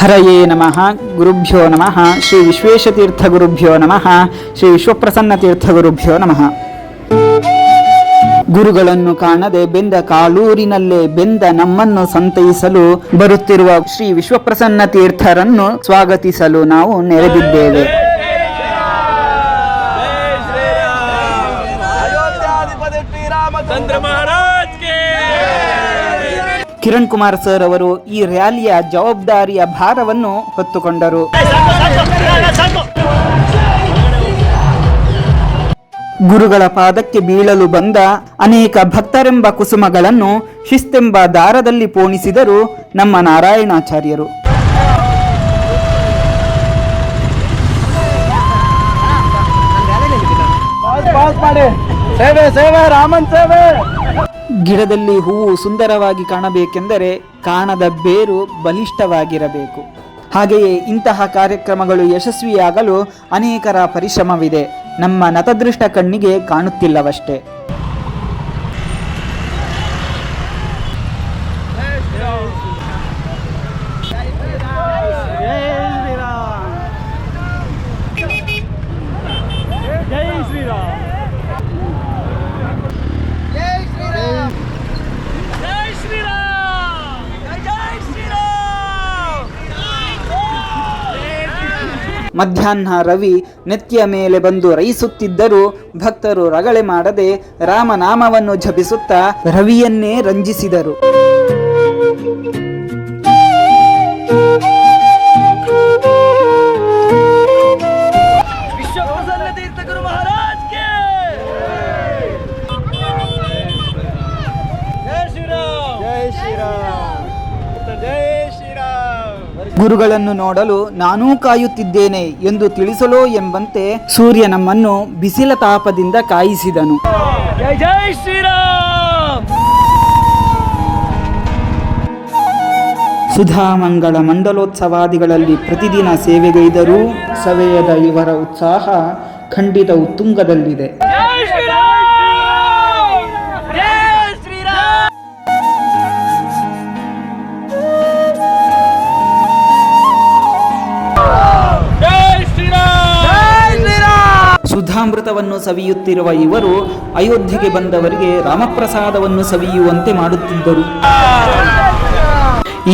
ಹರಯೇ ನಮಃ. ಗುರುಭ್ಯೋ ನಮಃ. ಶ್ರೀ ವಿಶ್ವೇಶತೀರ್ಥ ಗುರುಭ್ಯೋ ನಮಃ. ಶ್ರೀ ವಿಶ್ವಪ್ರಸನ್ನ ತೀರ್ಥ ಗುರುಭ್ಯೋ ನಮಃ. ಗುರುಗಳನ್ನು ಕಾಣದೆ ಬೆಂದ ಕಾಲೂರಿನಲ್ಲೇ ಬೆಂದ ನಮ್ಮನ್ನು ಸಂತೈಸಲು ಬರುತ್ತಿರುವ ಶ್ರೀ ವಿಶ್ವಪ್ರಸನ್ನ ತೀರ್ಥರನ್ನು ಸ್ವಾಗತಿಸಲು ನಾವು ನೆರೆದಿದ್ದೇವೆ. ಚಂದ್ರ ಮಹಾರಾಜ್. ಕಿರಣ್ ಕುಮಾರ್ ಸರ್ ಅವರು ಈ ರ್ಯಾಲಿಯ ಜವಾಬ್ದಾರಿಯ ಭಾರವನ್ನು ಹೊತ್ತುಕೊಂಡರು. ಗುರುಗಳ ಪಾದಕ್ಕೆ ಬೀಳಲು ಬಂದ ಅನೇಕ ಭಕ್ತರೆಂಬ ಕುಸುಮಗಳನ್ನು ಶಿಸ್ತೆಂಬ ದಾರದಲ್ಲಿ ಪೋಣಿಸಿದರು ನಮ್ಮ ನಾರಾಯಣಾಚಾರ್ಯರು. ಸೇವೆ ಸೇವೆ, ರಾಮನ್ ಸೇವೆ. ಗಿಡದಲ್ಲಿ ಹೂವು ಸುಂದರವಾಗಿ ಕಾಣಬೇಕೆಂದರೆ ಕಾಣದ ಬೇರು ಬಲಿಷ್ಠವಾಗಿರಬೇಕು. ಹಾಗೆಯೇ ಇಂತಹ ಕಾರ್ಯಕ್ರಮಗಳು ಯಶಸ್ವಿಯಾಗಲು ಅನೇಕರ ಪರಿಶ್ರಮವಿದೆ. ನಮ್ಮ ನತದೃಷ್ಟ ಕಣ್ಣಿಗೆ ಕಾಣುತ್ತಿಲ್ಲವಷ್ಟೇ ಜೈ ಶ್ರೀರಾಮ್ ಜೈ ಶ್ರೀರಾಮ್ ಜೈ ಶ್ರೀರಾಮ್ ಜೈ ಶ್ರೀರಾಮ್ ಮಧ್ಯಾಹ್ನ ರವಿ ನೆತ್ತಿಯ ಮೇಲೆ ಬಂದು ರೈಸುತ್ತಿದ್ದರೂ ಭಕ್ತರು ರಗಳೆ ಮಾಡದೆ ರಾಮನಾಮವನ್ನು ಜಪಿಸುತ್ತಾ ರವಿಯನ್ನೇ ರಂಜಿಸಿದರು. ಗುರುಗಳನ್ನು ನೋಡಲು ನಾನೂ ಕಾಯುತ್ತಿದ್ದೇನೆ ಎಂದು ತಿಳಿಸಲೋ ಎಂಬಂತೆ ಸೂರ್ಯ ನಮ್ಮನ್ನು ಬಿಸಿಲ ತಾಪದಿಂದ ಕಾಯಿಸಿದನು. ಜೈ ಜೈ ಶ್ರೀರಾಮ್! ಸುಧಾಮಂಗಳ ಮಂಡಲೋತ್ಸವಾದಿಗಳಲ್ಲಿ ಪ್ರತಿದಿನ ಸೇವೆಗೈದರೂ ಸವೆಯದ ಇವರ ಉತ್ಸಾಹ ಖಂಡಿತ ಉತ್ತುಂಗದಲ್ಲಿದೆ. ಸುಧಾಮೃತವನ್ನು ಸವಿಯುತ್ತಿರುವ ಇವರು ಅಯೋಧ್ಯೆಗೆ ಬಂದವರಿಗೆ ರಾಮಪ್ರಸಾದವನ್ನು ಸವಿಯುವಂತೆ ಮಾಡುತ್ತಿದ್ದರು.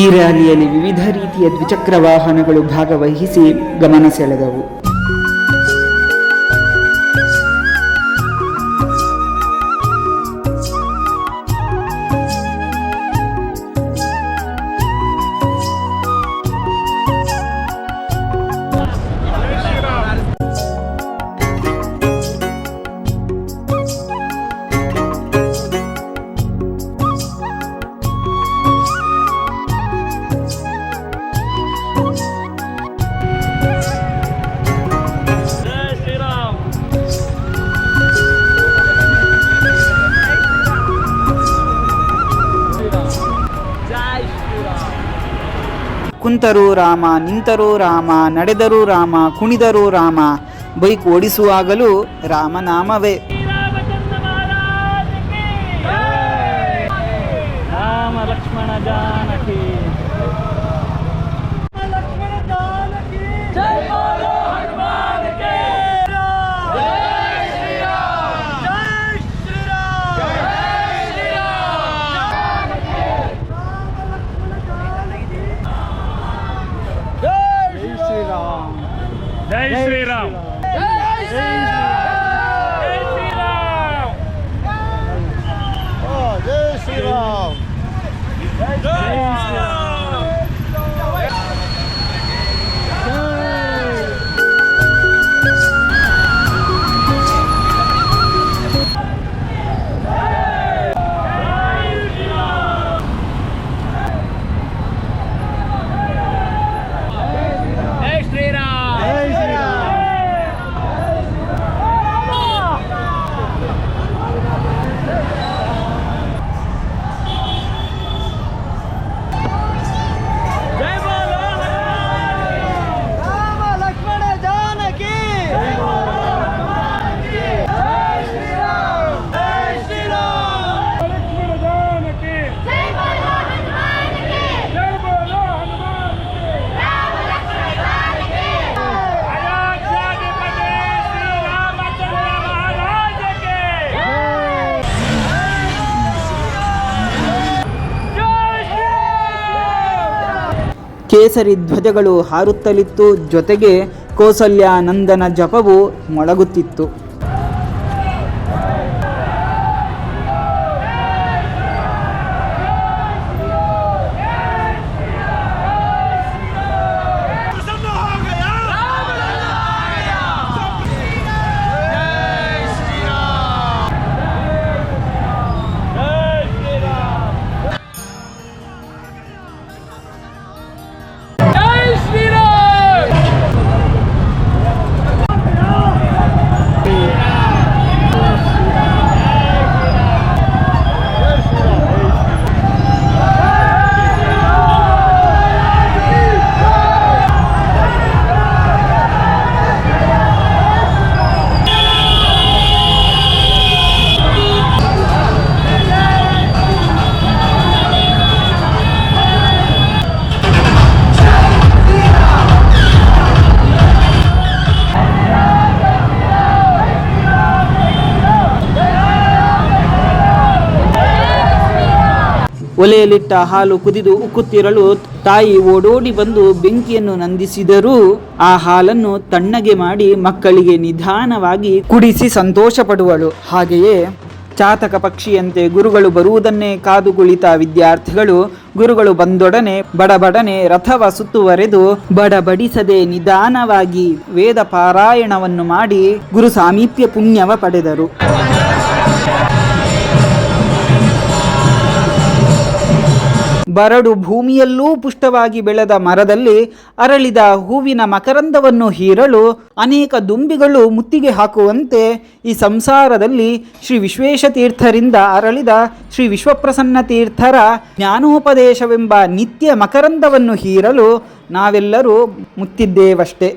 ಈ ರ್ಯಾಲಿಯಲ್ಲಿ ವಿವಿಧ ರೀತಿಯ ದ್ವಿಚಕ್ರ ವಾಹನಗಳು ಭಾಗವಹಿಸಿ ಗಮನ ಸೆಳೆದವು. ಕುಂತರೂ ರಾಮ ನಿಂತರೂ ರಾಮ ನಡೆದರೂ ರಾಮ ಕುಣಿದರೂ ರಾಮ ಬೈಕ್ ಓಡಿಸುವಾಗಲೂ ರಾಮನಾಮವೇ ರಾಮ ಲಕ್ಷ್ಮಣ ಜಾನಕಿ. estreirão. ಕೇಸರಿ ಧ್ವಜಗಳು ಹಾರುತ್ತಲಿತ್ತು. ಜೊತೆಗೆ ಕೋಸಲ್ಯಾನಂದನ ಜಪವು ಮೊಳಗುತ್ತಿತ್ತು. ಒಲೆಯಲ್ಲಿಟ್ಟ ಹಾಲು ಕುದಿದು ಉಕ್ಕುತ್ತಿರಲು ತಾಯಿ ಓಡೋಡಿ ಬಂದು ಬೆಂಕಿಯನ್ನು ನಂದಿಸಿದರೂ. ಆ ಹಾಲನ್ನು ತಣ್ಣಗೆ ಮಾಡಿ ಮಕ್ಕಳಿಗೆ ನಿಧಾನವಾಗಿ ಕುಡಿಸಿ ಸಂತೋಷ ಪಡುವಳು ಹಾಗೆಯೇ ಚಾತಕ ಪಕ್ಷಿಯಂತೆ ಗುರುಗಳು ಬರುವುದನ್ನೇ ಕಾದು ಕುಳಿತ ವಿದ್ಯಾರ್ಥಿಗಳು ಗುರುಗಳು ಬಂದೊಡನೆ ಬಡಬಡನೆ ರಥವ ಸುತ್ತುವರೆದು ಬಡಬಡಿಸದೆ ನಿಧಾನವಾಗಿ ವೇದ ಪಾರಾಯಣವನ್ನು ಮಾಡಿ ಗುರು ಸಾಮೀಪ್ಯ ಪುಣ್ಯವ ಪಡೆದರು. ಬರಡು ಭೂಮಿಯಲ್ಲೂ ಪುಷ್ಟವಾಗಿ ಬೆಳೆದ ಮರದಲ್ಲಿ ಅರಳಿದ ಹೂವಿನ ಮಕರಂದವನ್ನು ಹೀರಲು ಅನೇಕ ದುಂಬಿಗಳು ಮುತ್ತಿಗೆ ಹಾಕುವಂತೆ ಈ ಸಂಸಾರದಲ್ಲಿ ಶ್ರೀ ವಿಶ್ವೇಶತೀರ್ಥರಿಂದ ಅರಳಿದ ಶ್ರೀ ವಿಶ್ವಪ್ರಸನ್ನ ತೀರ್ಥರ ಜ್ಞಾನೋಪದೇಶವೆಂಬ ನಿತ್ಯ ಮಕರಂದವನ್ನು ಹೀರಲು ನಾವೆಲ್ಲರೂ ಮುತ್ತಿದ್ದೇವಷ್ಟೇ.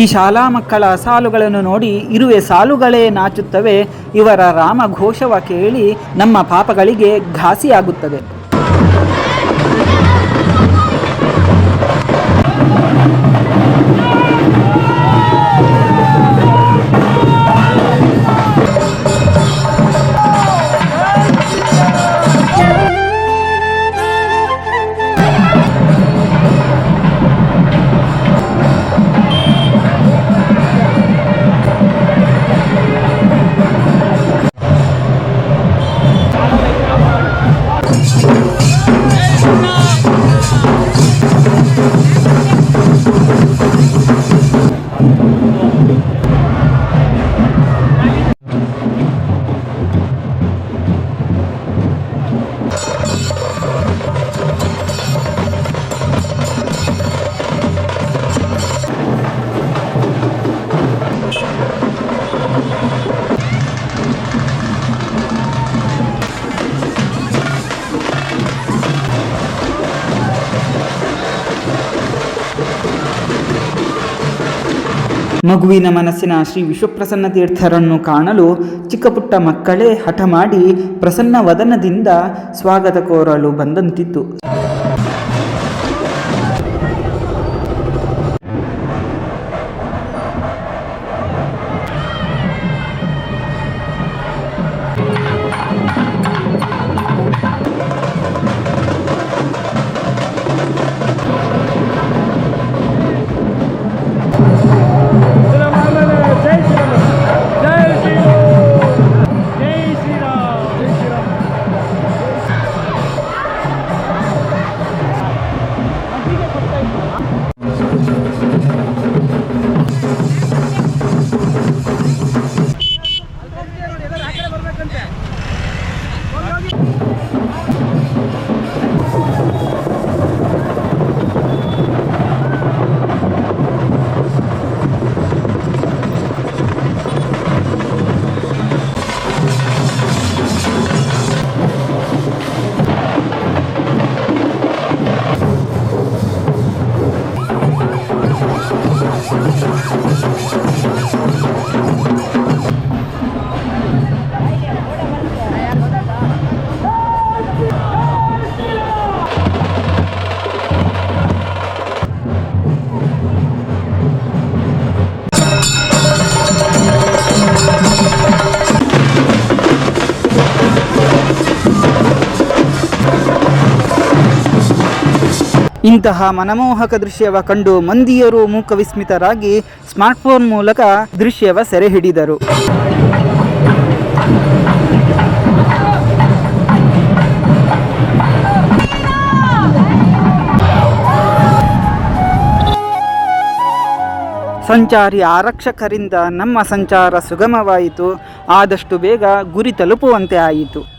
ಈ ಶಾಲಾ ಮಕ್ಕಳ ಸಾಲುಗಳನ್ನು ನೋಡಿ ಇರುವೆ ಸಾಲುಗಳೇ ನಾಚುತ್ತವೆ, ಇವರ ರಾಮ ಘೋಷವ ಕೇಳಿ ನಮ್ಮ ಪಾಪಗಳಿಗೆ ಘಾಸಿಯಾಗುತ್ತದೆ. ಮಗುವಿನ ಮನಸ್ಸಿನ ಶ್ರೀ ವಿಶ್ವಪ್ರಸನ್ನ ತೀರ್ಥರನ್ನು ಕಾಣಲು ಚಿಕ್ಕಪುಟ್ಟ ಮಕ್ಕಳೇ ಹಠ ಮಾಡಿ ಪ್ರಸನ್ನ ವದನದಿಂದ ಸ್ವಾಗತ ಕೋರಲು ಬಂದಂತಿತ್ತು. ಇಂತಹ ಮನಮೋಹಕ ದೃಶ್ಯವ ಕಂಡು ಮಂದಿಯರು ಮೂಕವಿಸ್ಮಿತರಾಗಿ ಸ್ಮಾರ್ಟ್ಫೋನ್ ಮೂಲಕ ದೃಶ್ಯವ ಸೆರೆ ಹಿಡಿದರು. ಸಂಚಾರಿ ಆರಕ್ಷಕರಿಂದ ನಮ್ಮ ಸಂಚಾರ ಸುಗಮವಾಯಿತು. ಆದಷ್ಟು ಬೇಗ ಗುರಿ ತಲುಪುವಂತೆ ಆಯಿತು.